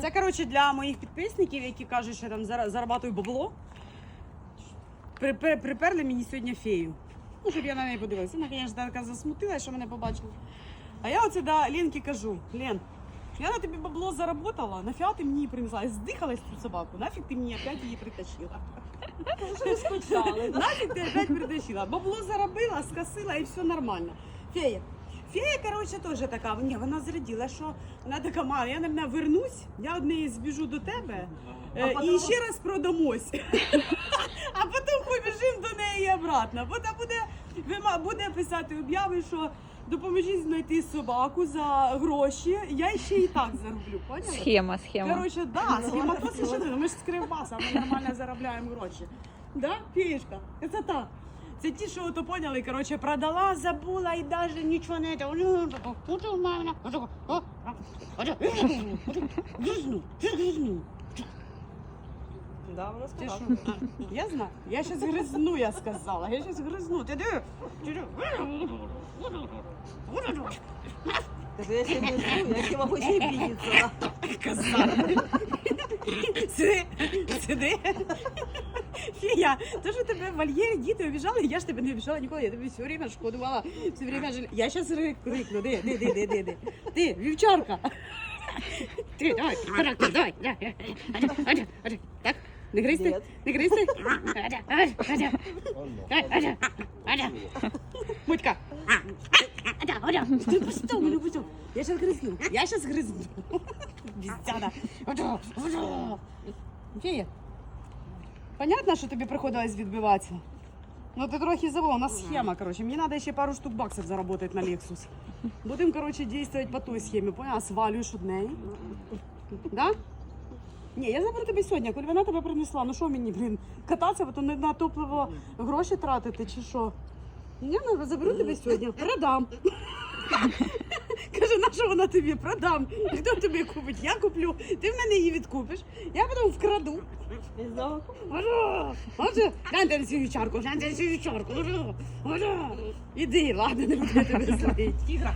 Це, коротше, для моїх підписників, які кажуть, що там зара- зарабатую бабло. При- при- Приперли мені сьогодні фею. Ну, щоб я на неї подивилася. Вона, звісно, така засмутила, що мене побачила. А я оце до Ленки кажу: Лен, я на тобі бабло заработала, нафіга ти мені принесла? Здихалась цю собаку, нафіг ти мені опять її притащила? Нафіг ти опять притащила? Бабло заробила, скосила і все нормально. Фея. Фея, коротше, теж така, ні, вона зраділа, що вона така мала, я, наверное, вернусь, я од неї збіжу до тебе е, і ще раз продамось. А потім побіжимо до неї і обратно. Потім буде, вима- буде писати обяви, що допоможіть знайти собаку за гроші, я ще і так зароблю, поняла? Схема, схема. Короче, да, схематоз ще не. Ми ж з Кривбаса, ми нормально заробляємо гроші. Да, Пішка? Це так. Це ті, що то поняли, короче, продала, забула і навіть нічого не це. Гризну, гризну. Да, вона сказала. Я знаю. Я щас гризну, я сказала. Я щас гризну. Ти диви. Кажу, я ще жду, я ще можу ще й бідіться. Коза. Сиди, сиди. Фія, то, що тебе в вольєрі діти обіжали, я ж тебе не обіжала ніколи, я тобі все время шкодувала, все время жил. Я зараз крикну, де, де, де, де, де, де. Ти, вівчарка. Ти, давай, характер, давай. давай. Аня, Аня, Аня. Так, не гризти, Нет. не гризти. Аня, Аня, Аня. Аня, Аня, Аня. Мутька. Аня, Аня. Ти пустов, мене пустов. Я зараз гризну, я зараз гризну. Біздяна. Аня, Аня. Фія, Понятно, що тобі приходилось відбиватися? Ну ти трохи забула, у нас схема, короче. Мені треба ще пару штук баксів заработати на Lexus. Будемо, короче, действовать по той схемі, поняла? Свалюєш од неї. Да? Ні, я заберу тебе сьогодні, коли вона тебе принесла. Ну що мені, блін, кататися, потім не на топливо гроші тратити чи що? Ні, ну заберу тебе сьогодні, продам. На що вона тобі продам? Хто тобі купить? Я куплю, ти в мене її відкупиш, я потім вкраду. Ожо! Ожо! Гляньте на цю вівчарку, гляньте на цю чарку. Ожо! Ожо! Іди, ладно, не буду тебе злить. Тігра.